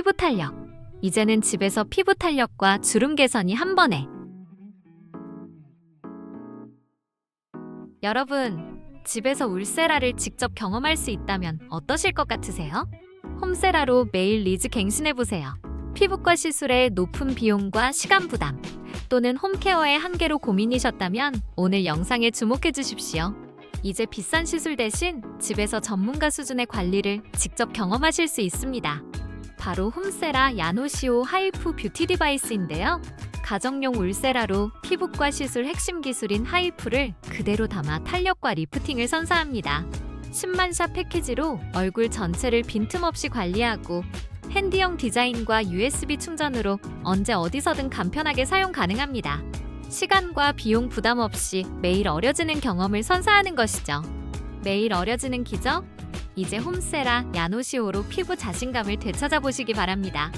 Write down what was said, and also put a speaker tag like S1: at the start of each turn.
S1: 피부 탄력. 이제는 집에서 피부 탄력과 주름 개선이 한 번에. 여러분, 집에서 울세라를 직접 경험할 수 있다면 어떠실 것 같으세요? 홈세라로 매일 리즈 갱신해 보세요. 피부과 시술의 높은 비용과 시간 부담 또는 홈케어의 한계로 고민이셨다면 오늘 영상에 주목해 주십시오. 이제 비싼 시술 대신 집에서 전문가 수준의 관리를 직접 경험하실 수 있습니다. 바로 홈세라 야노시오 하이프 뷰티 디바이스인데요. 가정용 울세라로 피부과 시술 핵심 기술인 하이프를 그대로 담아 탄력과 리프팅을 선사합니다. 10만샷 패키지로 얼굴 전체를 빈틈없이 관리하고 핸디형 디자인과 USB 충전으로 언제 어디서든 간편하게 사용 가능합니다. 시간과 비용 부담 없이 매일 어려지는 경험을 선사하는 것이죠. 매일 어려지는 기적? 이제 홈세라 야노시오로 피부 자신감을 되찾아 보시기 바랍니다.